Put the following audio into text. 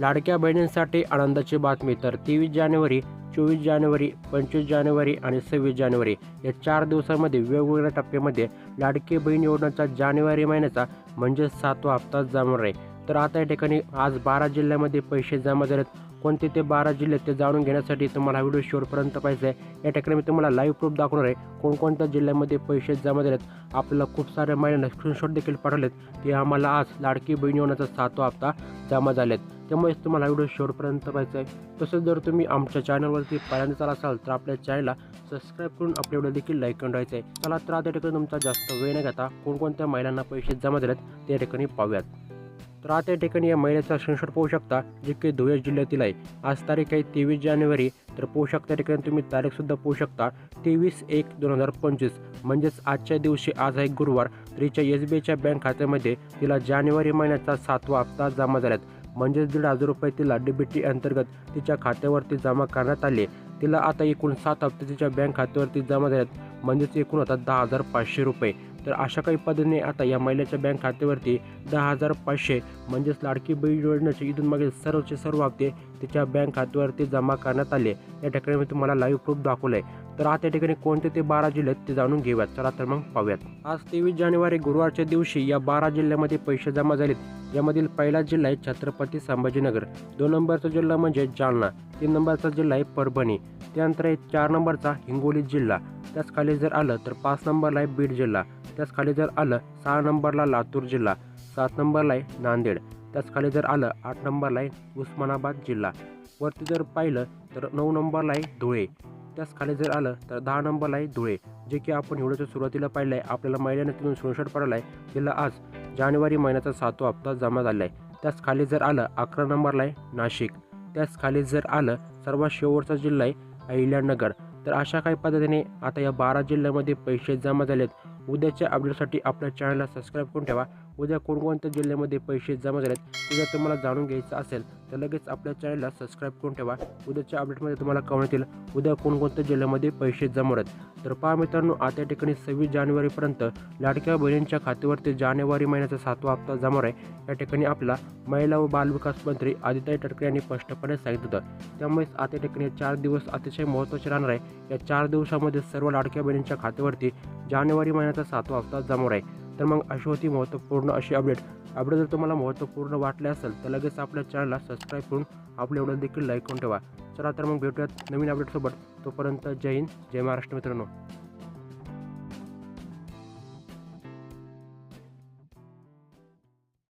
लाडक्या बहिणींसाठी आनंदाची बातमी. तर तेवीस जानेवारी चोवीस जानेवारी पंचवीस जानेवारी आणि सव्वीस जानेवारी या चार दिवसांमध्ये वेगवेगळ्या टप्प्यामध्ये लाडकी बहीण योजनेचा जानेवारी महिन्याचा म्हणजे सातवा हप्ता जमा आहे. तर आता या ठिकाणी आज बारा जिल्ह्यामध्ये पैसे जमा झालेत. कोणते ते बारा जिल्हे ते जाणून घेण्यासाठी तुम्हाला हा व्हिडिओ शेवटपर्यंत पाहिजे आहे. या ठिकाणी मी तुम्हाला लाईव्ह प्रूफ दाखवणार आहे कोणकोणत्या जिल्ह्यामध्ये पैसे जमा झालेत. आपल्याला खूप साऱ्या महिलांना स्क्रीनशॉट देखील पाठवलेत. ते आम्हाला आज लाडकी बहीण योजनेचा सातवा हप्ता जमा झालेत. त्यामुळेच तुम्हाला व्हिडिओ शेवटपर्यंत पाहिजे आहे. तसंच जर तुम्ही आमच्या चॅनलवरती पहिल्यांदा चाला असाल तर आपल्या चॅनलला सबस्क्राईब करून आपल्या व्हिडिओ देखील लाईक करून राहायचं आहे. चला तर आता ठिकाणी तुमचा जास्त वेळ न घेता कोणकोणत्या महिलांना पैसे जमा झालेत त्या ठिकाणी पाहूयात. तर आता या ठिकाणी या महिन्याचा स्क्रीनशॉट पाहू शकता जे की धुळे जिल्ह्यातील आहे. आज तारीख आहे तेवीस जानेवारी तर पाहू शकता ठिकाणी तुम्ही तारीखसुद्धा पाहू शकता तेवीस एक दोन हजार पंचवीस. म्हणजेच आजच्या दिवशी आज आहे गुरुवार तर हिच्या एस बी आयच्या बँक खात्यामध्ये तिला जानेवारी महिन्याचा सातवा हप्ता जमा झाल्यात. म्हणजेच दीड हजार रुपये तिला डी बी टी अंतर्गत तिच्या खात्यावरती जमा करण्यात आले. तिला आता एकूण सात हप्ते तिच्या बँक खात्यावरती जमा झाल्यात. म्हणजेच एकूण आता दहा हजार पाचशे रुपये. तर अशा काही पद्धतीने आता या महिलेच्या बँक खात्यावरती दहा हजार पाचशे म्हणजेच लाडकी बहीण योजनेचे इथून मागील सर्वचे सर्व हप्ते तिच्या बँक खात्यावरती जमा करण्यात आले. या ठिकाणी मी तुम्हाला लाईव्ह प्रूफ दाखवलं आहे तर आता या ठिकाणी कोणते ते बारा जिल्हे ते जाणून घेऊयात. चला तर मग पाहूयात. आज तेवीस जानेवारी गुरुवारच्या दिवशी या बारा जिल्ह्यामध्ये पैसे जमा झालेत. यामधील पहिला जिल्हा आहे छत्रपती संभाजीनगर. दोन नंबरचा जिल्हा म्हणजे जालना. तीन नंबरचा जिल्हा आहे परभणी. त्यानंतर आहे चार नंबरचा हिंगोली जिल्हा. त्याच खाली जर आलं तर पाच नंबरला आहे बीड जिल्हा. त्याच खाली जर आलं सहा नंबरला लातूर जिल्हा सात नंबरला आहे नांदेड त्याच खाली जर आलं आठ नंबरला आहे उस्मानाबाद जिल्हा. वरती जर पाहिलं तर नऊ नंबरला आहे धुळे. त्याच खाली जर आलं तर दहा नंबरला आहे धुळे. जे की आपण व्हिडिओच्या सुरुवातीला पाहिलं आहे आपल्याला महिन्याने तिथून स्क्रीनशॉट पडला आहे तिला आज जानेवारी महिन्याचा सातवा हप्ता जमा झाला आहे त्याच खाली जर आलं अकरा नंबरला आहे नाशिक. त्याच खाली जर आलं सर्वात शेवटचा जिल्हा आहे अहिल्यानगर. तर अशा काही पद्धतीने आता या बारा जिल्ह्यामध्ये पैसे जमा झालेत. उद्याच्या अपडेटसाठी आपल्या चॅनलला सबस्क्राईब करून ठेवा. उद्या कोणकोणत्या जिल्ह्यामध्ये पैसे जमा झालेत ते जर तुम्हाला जाणून घ्यायचं असेल तर लगेच आपल्या चॅनलला सबस्क्राईब करून ठेवा. उद्याच्या अपडेटमध्ये तुम्हाला कळण्यात येईल उद्या कोणकोणत्या जिल्ह्यामध्ये पैसे जमा होत तर पहा मित्रांनो आता या ठिकाणी सव्वीस जानेवारीपर्यंत लाडक्या बहिणींच्या खात्यावरती जानेवारी महिन्याचा सातवा हप्ता जमा आहे या ठिकाणी आपला महिला व बालविकास मंत्री आदित्य ठाकरे यांनी स्पष्टपणे सांगितलं होतं. त्यामुळेच आता या ठिकाणी चार दिवस अतिशय महत्त्वाचे राहणार आहे. या चार दिवसामध्ये सर्व लाडक्या बहिणींच्या खात्यावरती जानेवारी महिन्याचा सातवा हप्ता जमोर आहे तर मग अशी होती महत्त्वपूर्ण अशी अपडेट. अपडेट जर तुम्हाला महत्त्वपूर्ण वाटले असेल तर लगेच आपल्या चॅनलला सबस्क्राईब करून आपल्या एवढं देखील लाईक करून ठेवा. चला तर मग भेटूयात नवीन अपडेटसोबत तोपर्यंत जय हिंद जय महाराष्ट्र मित्रांनो.